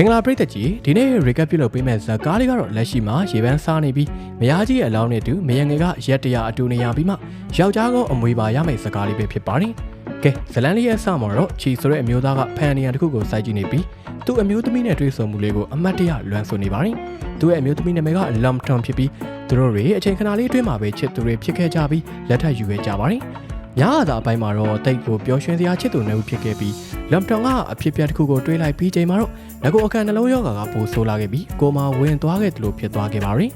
မင်္ဂလာပရိသတ်ကြီးဒီနေ့ recap ပြုလုပ်ပေးမယ့်ဇာတ်ကားလေးကတော့လက်ရှိမှာရေပန်းစားနေပြီးမယားကြီးရဲ့အလောင်းနဲ့အတူမယငယ်ကရက်တရာအတူနေရပြီးမှယောက်ျားကအမွေပါရမယ့်ဇာတ်ကားလေးပဲဖြစ်ပါတယ်ကဲဇလန်လေးရဲ့အစမှာတော့ချီဆိုတဲ့အမျိုးသားကဖန်နီယန်တစ်ခုကိုစိုက်ကြည့်နေပြီးသူ့အမျိုးသမီးနဲ့တွေ့ဆုံမှုလေးကိုအမတ်တရလွမ်းဆွနေပါတယ်သူ့ရဲ့အမျိုးသမီးနာမည်ကလမ်တွန်ဖြစ်ပြီးသူတို့တွေအချိန်ခဏလေးအတွင်းမှာပဲချစ်သူတွေဖြစ်ခဲ့ကြပြီးလက်ထပ်ယူခဲ့ကြပါတယ် ညအသာအပိုင်းမှာတော့တိတ်ကိုပျော်ရွှင်စရာချစ်သူနှစ်ဦးဖြစ်ခဲ့ပြီးလမ်တွန်ကအဖြစ်ပြက်တစ်ခုကိုတွေးလိုက်ပြီးချိန်မှာတော့ငကိုအခန့်နှလုံးယောဂါကပိုဆိုးလာခဲ့ပြီးကိုမာဝင်သွားခဲ့တယ်လို့ဖြစ်သွားခဲ့ပါရီ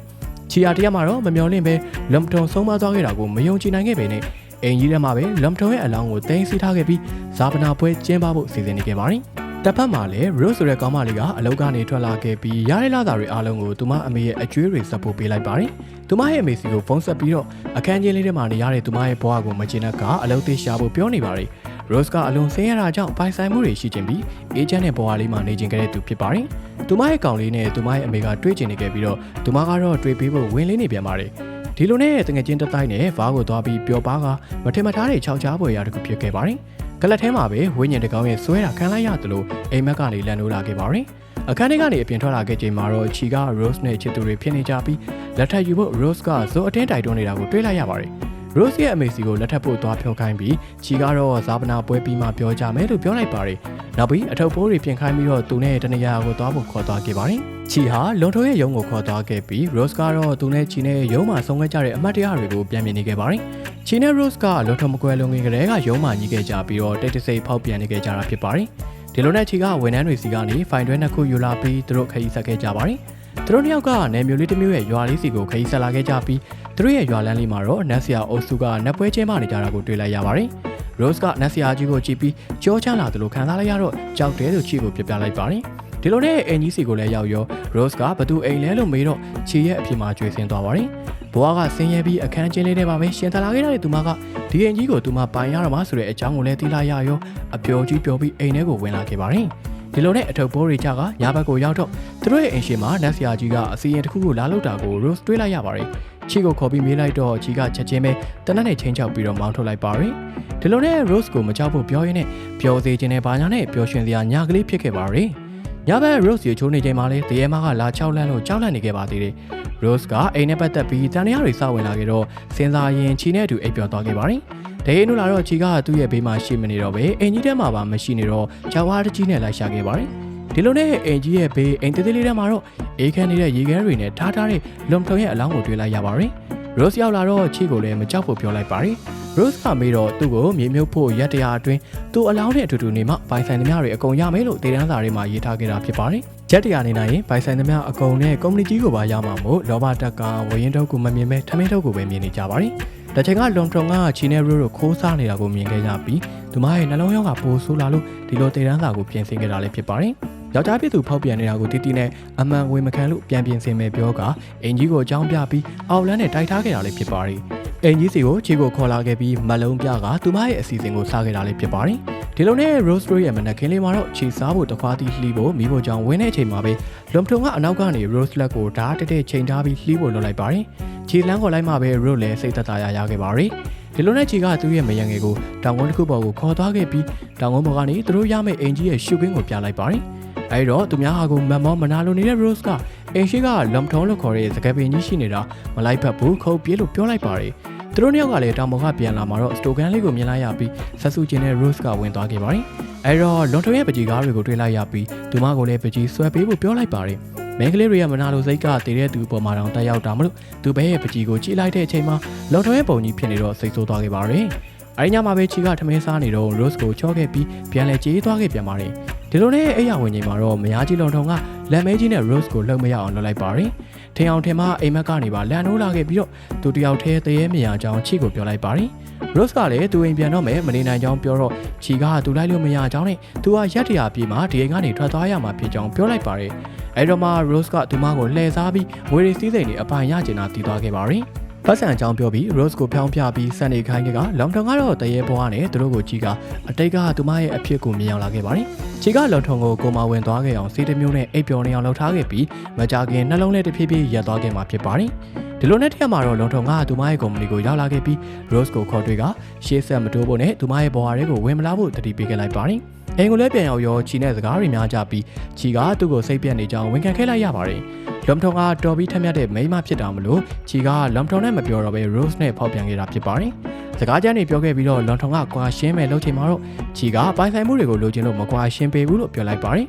ချီယာတရက်မှာတော့မမျော်လင့်ပဲလမ်တွန်ဆုံးမသွားခဲ့တာကိုမယုံကြည်နိုင်ခဲ့ပေနဲ့အင်ကြီးထဲမှာပဲလမ်တွန်ရဲ့အလောင်းကိုတင်စီထားခဲ့ပြီးဇာပနာပွဲကျင်းပဖို့စီစဉ်နေခဲ့ပါရီ တစ်ဖက်မှာလည်း Rose ဆိုတဲ့ကောင်းမလေးကအလောက်ကနေထွက်လာခဲ့ပြီးရတဲ့လာတာတွေအားလုံးကိုသူမအမေရဲ့အကျွေးတွေစပ်ဖို့ပေးလိုက်ပါတယ်။သူမရဲ့အမေစီကိုဖုန်းဆက်ပြီးတော့အခန်းကြီးလေးထဲမှာနေရတဲ့သူမရဲ့ဘဝကိုမချင်တဲ့ကအလုပ်သေးရှာဖို့ပြောနေပါတယ်။ Rose ကအလွန်ဆင်းရဲတာကြောင့်ပိုင်ဆိုင်မှုတွေရှိခြင်းပြီးအေဂျင့်နဲ့ဘဝလေးမှာနေခြင်းကြတဲ့သူဖြစ်ပါတယ်။သူမရဲ့ကောင်လေးနဲ့သူမရဲ့အမေကတွေ့ကျင်နေခဲ့ပြီးတော့သူမကတော့တွေ့ပေးဖို့ဝင်လေးနေပြန်ပါတယ်။ဒီလိုနဲ့တငယ်ချင်းတစ်တိုင်းနဲ့ဗားကိုသွားပြီးပျော်ပါကမထင်မထားတဲ့ခြောက်ချားပွဲရာတစ်ခုဖြစ်ခဲ့ပါတယ်။ ကလတ်ထဲမှာပဲဝိညာဉ်တကောင်ရဲ့ဆွဲတာခံလိုက်ရတယ်လို့အိမ်မက်ကနေလန်နိုးလာခဲ့ပါတယ်။အခန်းထဲကနေအပြင်ထွက်လာခဲ့ချိန်မှာတော့ချီက Rose နဲ့ချစ်သူတွေဖြစ်နေကြပြီးလက်ထပ်ယူဖို့ Rose ကဇိုအတင်းတိုက်တွန်းနေတာကိုတွေ့လိုက်ရပါတယ်။ Rose ရဲ့အမေစီကိုလက်ထပ်ဖို့သွားဖြောခိုင်းပြီးချီကတော့ဇာပနာပွဲပြီးမှပြောကြမယ်လို့ပြောလိုက်ပါတယ်။နောက်ပြီးအထုပ်ပိုးတွေပြင်ခိုင်းပြီးတော့သူနဲ့တနေရာကိုသွားဖို့ခေါ်သွားခဲ့ပါတယ်။ချီဟာလွန်ထိုးရဲ့ရုံကိုခေါ်သွားခဲ့ပြီး Rose ကတော့သူနဲ့ချီနဲ့ရုံမှာဆုံးခဲ့ကြတဲ့အမတ်တရားတွေကိုပြန်မြင်နေခဲ့ပါတယ်။ချီနဲ့ Rose ကလွန်ထိုးမကွဲလုံငင်ကလေးကရုံမှာညီးခဲ့ကြပြီးတော့တိတ်တဆိတ်ဖောက်ပြန်နေခဲ့ကြတာဖြစ်ပါတယ်။ဒီလိုနဲ့ချီကဝန်ထမ်းတွေစီကနေဖိုင်တွဲနှစ်ခုယူလာပြီးသူတို့ခရီးဆက်ခဲ့ကြပါတယ်။ သူတို့နှစ်ယောက်ကနယ်မျိုးလေးတစ်မျိုးရဲ့ရွာလေးစီကိုခရီးဆက်လာခဲ့ကြပြီးသူတို့ရဲ့ရွာလမ်းလေးမှာတော့နတ်ဆရာအုပ်စုကနတ်ပွဲကျင်းပနေကြတာကိုတွေ့လိုက်ရပါတယ်။ Rose ကနတ်ဆရာကြီးကိုကြည့်ပြီးကြောချမ်းလာတယ်လို့ခံစားလိုက်ရတော့ကြောက်တယ်လို့ချီကိုပြပြလိုက်ပါတယ်။ဒီလိုနဲ့အင်ကြီးစီကိုလည်းရောက်ရော Rose ကဘသူအိမ်လဲလို့မေးတော့ချီရဲ့အဖြစ်မှာကြွေစင်သွားပါတယ်။ဘွားကဆင်းရဲပြီးအခန်းချင်းလေးထဲမှာပဲရှင်သလာခဲ့တဲ့သူမကဒီအင်ကြီးကိုသူမပိုင်ရတော့မှဆိုတဲ့အကြောင်းကိုလည်းသိလိုက်ရရောအပျော်ကြီးပျော်ပြီးအိမ်ထဲကိုဝင်လာခဲ့ပါတယ်။ ဒီလိုနဲ့အထုပ်ပိုးတွေချကညာဘက်ကိုရောက်တော့သူတို့ရဲ့အိမ်ရှိမှာနတ်ဆရာကြီးကအစီရင်တစ်ခုကိုလာလောက်တာကို Rose တွေးလိုက်ရပါတယ်။ချီကိုခေါ်ပြီးမေးလိုက်တော့ချီကချက်ချင်းပဲတနက်နဲ့ချင်းချောက်ပြီးတော့မောင်းထုတ်လိုက်ပါတယ်။ဒီလိုနဲ့ Rose ကိုမကြောက်ဖို့ပြောရင်းနဲ့ပျော်စေခြင်းနဲ့ဘာညာနဲ့ပျော်ရွှင်စရာညာကလေးဖြစ်ခဲ့ပါတယ်။ညဘက် Rose ရေချိုးနေချိန်မှာလေတရေမကလာချောက်လန့်လို့ကြောက်လန့်နေခဲ့ပါသေးတယ်။ Rose ကအိမ်နဲ့ပတ်သက်ပြီးတန်ရာတွေစဝင်လာခဲ့တော့စဉ်းစားရင်ချီနဲ့အတူအိပ်ပျော်သွားခဲ့ပါတယ်။ ဒဟေနူလာတော့ချီကသူ့ရဲ့ဘေးမှာရှိမနေတော့ပဲအင်ကြီးထဲမှာပါမရှိနေတော့ဂျာဝါတကြီးနဲ့လိုက်ရှာခဲ့ပါတယ်။ဒီလိုနဲ့အင်ကြီးရဲ့ဘေးအိမ်သေးသေးလေးထဲမှာတော့အေးခမ်းနေတဲ့ရေခဲတွေနဲ့ထားထားတဲ့လွန်ထုံရဲ့အလောင်းကိုတွေ့လိုက်ရပါတယ်။ Rose ရောက်လာတော့ချီကိုလည်းမကြောက်ဖို့ပြောလိုက်ပါတယ်။ Rose ကမေးတော့သူ့ကိုမြေမြုပ်ဖို့ရက်တရာအတွင်းသူ့အလောင်းနဲ့အတူတူနေမှပိုင်ဆိုင်သမျှတွေအကုန်ရမယ်လို့ဒေသန်းစာတွေမှာရေးထားခဲ့တာဖြစ်ပါတယ်။ရက်တရာနေနိုင်ရင်ပိုင်ဆိုင်သမျှအကုန်နဲ့ကုမ္ပဏီကြီးကိုပါရမှာမို့လောဘတက်ကဝရင်တုပ်ကိုမမြင်ပဲထမင်းတုပ်ကိုပဲမြင်နေကြပါတယ်။ တချိန်ကလွန်ထုံကချီနေရိုးတို့ခိုးစားနေတာကိုမြင်ခဲ့ကြပြီးသူမရဲ့နှလုံးရောဂါပိုးဆိုးလာလို့ဒီလိုဒေသန်းစာကိုပြင်ဆင်ခဲ့တာလည်းဖြစ်ပါတယ်။ယောက်ျားဖြစ်သူဖောက်ပြန်နေတာကိုတီတီနဲ့အမှန်ဝင်မခံလို့ပြန်ပြင်ဆင်မယ်ပြောကအင်ကြီးကိုအကြောင်းပြပြီးအောက်လန်းနဲ့တိုက်ထားခဲ့တာလည်းဖြစ်ပါတယ်။ အင်ကြီးစီကိုခြေကိုခေါ်လာခဲ့ပြီးမလုံးပြကသူမရဲ့အစီအစဉ်ကိုစားခဲ့တာလည်းဖြစ်ပါတယ်။ဒီလိုနဲ့ Rose Roy ရဲ့မနက်ခင်းလေးမှာတော့ခြေစားဖို့တခွားသီးလှီးဖို့မိဖို့ကြောင့်ဝင်းတဲ့အချိန်မှာပဲလွန်ပထုံကအနောက်ကနေ Rose လက်ကိုဓာတ်တက်တက်ချိန်ထားပြီးလှီးဖို့လုပ်လိုက်ပါတယ်။ခြေလန်းခေါ်လိုက်မှပဲ Rose လည်းစိတ်သက်သာရရခဲ့ပါတယ်။ဒီလိုနဲ့ချီကသူ့ရဲ့မယံငယ်ကိုတောင်ကုန်းတစ်ခုပေါ်ကိုခေါ်သွားခဲ့ပြီးတောင်ကုန်းပေါ်ကနေသူတို့ရမယ့်အင်ကြီးရဲ့ရှုခင်းကိုပြလိုက်ပါတယ်။အဲဒီတော့သူများဟာကိုမတ်မောမနာလိုနေတဲ့ Rose ကအင်ရှိကလမ်ထုံးလို့ခေါ်တဲ့စကားပင်ကြီးရှိနေတာမလိုက်ဖက်ဘူးခုတ်ပြေးလို့ပြောလိုက်ပါတယ်။ သူတို့နှစ်ယောက်ကလည်းတောင်ပေါ်ကပြန်လာမှာတော့စတိုကန်လေးကိုမြင်လိုက်ရပြီးဆက်စုချင်းနဲ့ Rose ကဝင်သွားခဲ့ပါတယ်။အဲဒီတော့လွန်ထုံရဲ့ပကြီးကားတွေကိုတွေ့လိုက်ရပြီးသူမကိုလည်းပကြီးဆွဲပေးဖို့ပြောလိုက်ပါတယ်။မင်းကလေးတွေကမနာလိုစိတ်ကတည်တဲ့သူပေါ်မှာတောင်တက်ရောက်တာမလို့သူဘဲရဲ့ပကြီးကိုကြည့်လိုက်တဲ့အချိန်မှာလွန်ထုံရဲ့ပုံကြီးဖြစ်နေတော့စိတ်ဆိုးသွားခဲ့ပါတယ်။အဲဒီညမှာပဲချီကထမင်းစားနေတော့ Rose ကိုချော့ခဲ့ပြီးပြန်လဲကြေးသွားခဲ့ပြန်ပါတယ်။ဒီလိုနဲ့အဲ့ရဝင်ချိန်မှာတော့မယားကြီးလွန်ထုံကလက်မဲကြီးနဲ့ Rose ကိုလှုပ်မရအောင်လုပ်လိုက်ပါတယ်။ ထင်အောင်ထင်မှအိမ်မက်ကနေပါလန်နိုးလာခဲ့ပြီးတော့သူတယောက်တည်းတရေမရကြောင်းချီကိုပြောလိုက်ပါတယ်။ Rose ကလည်းသူအိမ်ပြန်တော့မယ်မနေနိုင်ကြောင်းပြောတော့ချီကသူလိုက်လို့မရကြောင်းနဲ့သူကရက်တရာပြေးမှဒီအိမ်ကနေထွက်သွားရမှာဖြစ်ကြောင်းပြောလိုက်ပါတယ်။အဲဒီတော့မှ Rose ကသူမကိုလှည့်စားပြီးငွေရီစည်းစိမ်တွေအပိုင်ရကျင်တာတည်သွားခဲ့ပါတယ်။ ပတ်စံအကြောင်းပြောပြီး Rose ကိုဖျောင်းပြပြီးစံနေခိုင်းကလောင်ထုံကတော့တရေဘွားနဲ့သူတို့ကိုကြည့်ကအတိတ်ကသူမရဲ့အဖြစ်ကိုမြင်အောင်လာခဲ့ပါတယ်။ခြေကလောင်ထုံကိုကိုမဝင်သွားခဲ့အောင်စီးတစ်မျိုးနဲ့အိပ်ပျော်နေအောင်လှုပ်ထားခဲ့ပြီးမကြခင်နှလုံးနဲ့တဖြည်းဖြည်းရပ်သွားခဲ့မှာဖြစ်ပါတယ်။ဒီလိုနဲ့တရက်မှာတော့လုံထုံကသူမရဲ့ကုမ္ပဏီကိုရောက်လာခဲ့ပြီး Rose ကိုခေါ်တွေ့ကရှေ့ဆက်မတိုးဖို့နဲ့သူမရဲ့ဘဝတွေကိုဝင်မလာဖို့တတိပေးခဲ့လိုက်ပါတယ်။အိမ်ကိုလည်းပြန်ရောက်ရောချီနဲ့စကားတွေများကြပြီးချီကသူ့ကိုစိတ်ပြက်နေကြောင်းဝန်ခံခဲ့လိုက်ရပါတယ် လွမ်ထုံကတော်ပြီးထက်မြက်တဲ့မိန်းမဖြစ်တာမလို့ချီကလွမ်ထုံနဲ့မပြောတော့ဘဲ Rose နဲ့ဖောက်ပြန်ခဲ့တာဖြစ်ပါတယ်စကားကြမ်းတွေပြောခဲ့ပြီးတော့လွမ်ထုံကကွာရှင်းမဲ့လှုပ်ချိန်မှာတော့ချီကပိုင်ဆိုင်မှုတွေကိုလိုချင်လို့မကွာရှင်းပေးဘူးလို့ပြောလိုက်ပါတယ်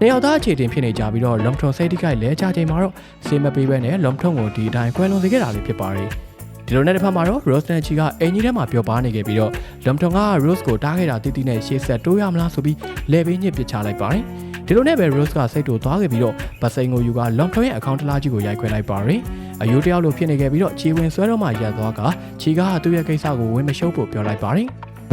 နှစ်ယောက်သားအခြေတင်ဖြစ်နေကြပြီးတော့လွမ်ထုံစိတ်တိကိုက်လဲချချိန်မှာတော့စေမပေးဘဲနဲ့လွမ်ထုံကိုဒီအတိုင်းခွဲလွန်စေခဲ့တာလေးဖြစ်ပါတယ်ဒီလိုနဲ့တစ်ဖက်မှာတော့ Rose နဲ့ချီကအင်ကြီးထဲမှာပျော်ပါနေခဲ့ပြီးတော့လွမ်ထုံက Rose ကိုတားခဲ့တာတီးတီးနဲ့ရှေ့ဆက်တိုးရမလားဆိုပြီးလဲပေးညစ်ပစ်ချလိုက်ပါတယ် ဒီလိုနဲ့ပဲ Rose ကစိတ်တူသွားခဲ့ပြီးတော့ဗစိန်ကိုယူကလွမ်ထုံရဲ့အကောင့်တလားကြီးကိုရိုက်ခွဲလိုက်ပါတယ်အယိုးတယောက်လိုဖြစ်နေခဲ့ပြီးတော့ချီဝင်ဆွဲတော့မှရက်သွားကချီကသူ့ရဲ့ကိစ္စကိုဝင်မရှုပ်ဖို့ပြောလိုက်ပါတယ်မ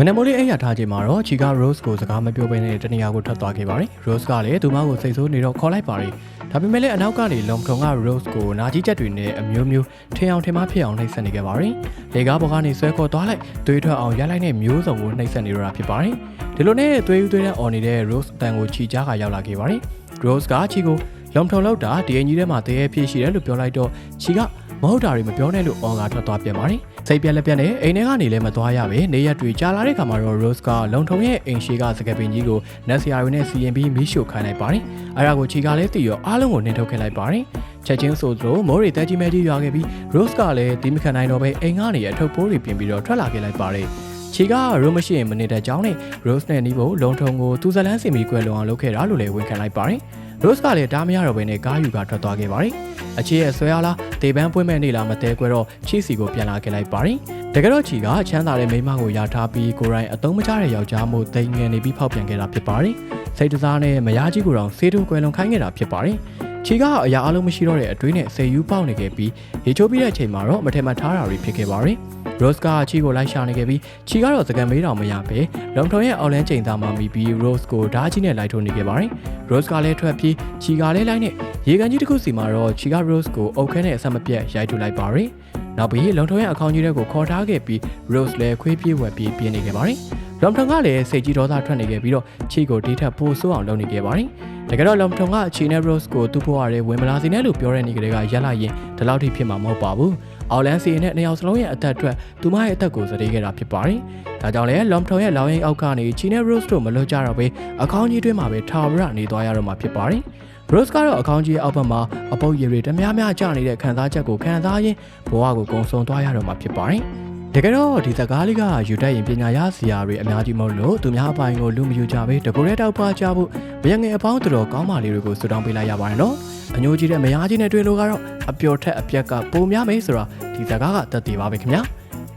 နက်မိုးလေးအိမ်ရထားချိန်မှာတော့ချီက Rose ကိုစကားမပြောဘဲနဲ့တနေရာကိုထွက်သွားခဲ့ပါတယ်။ Rose ကလည်းသူမကိုစိတ်ဆိုးနေတော့ခေါ်လိုက်ပါတယ်။ဒါပေမဲ့လည်းအနောက်ကနေလုံထုံက Rose ကိုနာကြီးချက်တွေနဲ့အမျိုးမျိုးထင်အောင်ထင်မှားဖြစ်အောင်နှိပ်စက်နေခဲ့ပါတယ်။လေကားပေါ်ကနေဆွဲခေါ်သွားလိုက်သွေးထွက်အောင်ရိုက်လိုက်တဲ့မျိုးစုံကိုနှိပ်စက်နေရတာဖြစ်ပါတယ်။ဒီလိုနဲ့သွေးယူသွေးနဲ့អော်နေတဲ့ Rose အတန်ကိုချီကြားကရောက်လာခဲ့ပါတယ်။ Rose ကချီကိုလုံထုံလောက်တာဒီအင်ကြီးထဲမှာတရေဖြစ်ရှိတယ်လို့ပြောလိုက်တော့ချီကမဟုတ်တာတွေမပြောနဲ့လို့အော်ကထွက်သွားပြန်ပါတယ်။ စိတ်ပြက်လက်ပြက်နဲ့အိမ်ထဲကနေလည်းမသွားရပဲနေရက်တွေကြာလာတဲ့ခါမှာတော့ Rose ကလုံထုံရဲ့အိမ်ရှိကစကပင်ကြီးကိုနက်ဆရာတွေနဲ့စီရင်ပြီးမီးရှို့ခိုင်းလိုက်ပါတယ်။အဲဒါကိုချီကလည်းတီရောအားလုံးကိုနှင်ထုတ်ခဲ့လိုက်ပါတယ်။ချက်ချင်းဆိုသလိုမိုးရီတက်ကြီးမဲကြီးရွာခဲ့ပြီး Rose ကလည်းဒီမခံနိုင်တော့ပဲအိမ်ကနေအထုပ်ပိုးတွေပြင်ပြီးတော့ထွက်လာခဲ့လိုက်ပါတယ်။ ချီကရိုးမရှိရင်မနေတဲ့ကြောင်းနဲ့ Rose နဲ့နီးဖို့လုံထုံကိုသူဇလန်းစင်ပြီးကွယ်လွန်အောင်လုပ်ခဲ့တာလို့လည်းဝန်ခံလိုက်ပါတယ်။ Rose ကလည်းတားမရတော့ဘဲနဲ့ကားယူကထွက်သွားခဲ့ပါတယ်။အချီရဲ့ဆွဲအားလားဒေပန်းပွင့်မဲ့နေလားမတဲကွဲတော့ချီစီကိုပြန်လာခဲ့လိုက်ပါတယ်။တကယ်တော့ချီကချမ်းသာတဲ့မိန်းမကိုယာထားပြီးကိုရိုင်းအသုံးမချတဲ့ယောက်ျားမို့တိမ်ငယ်နေပြီးဖောက်ပြန်ခဲ့တာဖြစ်ပါတယ်။စိတ်တစားနဲ့မယားကြီးကိုတော့ဆေးထိုးကွယ်လွန်ခိုင်းခဲ့တာဖြစ်ပါတယ်။ချီကအရာအလုံးမရှိတော့တဲ့အတွေးနဲ့ဆေယူပေါက်နေခဲ့ပြီးရေချိုးပြီးတဲ့အချိန်မှာတော့မထင်မှတ်ထားတာတွေဖြစ်ခဲ့ပါတယ်။ Rose ကချီကိုလိုက်ရှာနေခဲ့ပြီးချီကတော့စကန်မေးတော်မရပဲလုံထုံရဲ့အော်လန်းချိန်သားမှမိပြီး Rose ကိုဓာကြီးနဲ့လိုက်ထိုးနေခဲ့ပါတယ်။ Rose ကလည်းထွက်ပြေးချီကလည်းလိုက်နဲ့ရေကန်ကြီးတစ်ခုစီမှာတော့ချီက Rose ကိုအုတ်ခဲနဲ့အဆက်မပြတ်ရိုက်ထုတ်လိုက်ပါတယ်။နောက်ပြီးလုံထုံရဲ့အကောင့်ကြီးတွေကိုခေါ်ထားခဲ့ပြီး Rose လည်းခွေးပြေးဝက်ပြေးပြင်းနေခဲ့ပါတယ်။ လုံထုံကလည်းစိတ်ကြီးဒေါသထွက်နေခဲ့ပြီးတော့ချီကိုဒီထက်ပိုဆိုးအောင်လုပ်နေခဲ့ပါတယ်။တကယ်တော့လုံထုံကချီနဲ့ Rose ကိုသူ့ဘဝရဲဝင်မလာစေနဲ့လို့ပြောတဲ့နေကလေးကရက်လိုက်ရင်ဒီလောက်ထိဖြစ်မှာမဟုတ်ပါဘူး။အော်လန်စီနဲ့နှစ်ယောက်စလုံးရဲ့အသက်အတွက်သူမရဲ့အသက်ကိုစတေးခဲ့တာဖြစ်ပါတယ်။ဒါကြောင့်လည်းလုံထုံရဲ့လောင်းရင်အောက်ကနေချီနဲ့ Rose တို့မလွတ်ကြတော့ဘဲအကောင့်ကြီးတွင်းမှာပဲထာဝရနေသွားရတော့မှာဖြစ်ပါတယ်။ Rose ကတော့အကောင့်ကြီးအောက်ဘက်မှာအပုတ်ရည်တွေတများများကျနေတဲ့ခံစားချက်ကိုခံစားရင်းဘဝကိုကုံဆုံးသွားရတော့မှာဖြစ်ပါတယ်။ တကယ်တော့ဒီစကားလေးကယူတတ်ရင်ပညာရစရာတွေအများကြီးမဟုတ်လို့သူများအပိုင်းကိုလူမယူကြပဲတကူရဲတောက်ပါကြဖို့မရငယ်အပေါင်းတော်ကောင်းပါလေးတွေကိုဆူတောင်းပေးလိုက်ရပါတယ်နော်အညိုကြီးတဲ့မယားကြီးနဲ့တွေ့လို့ကတော့အပျော်ထက်အပြက်ကပိုများမယ်ဆိုတော့ဒီစကားကတတ်သေးပါပဲခင်ဗျာ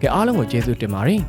ကဲအားလုံးကိုကျေးဇူးတင်ပါတယ်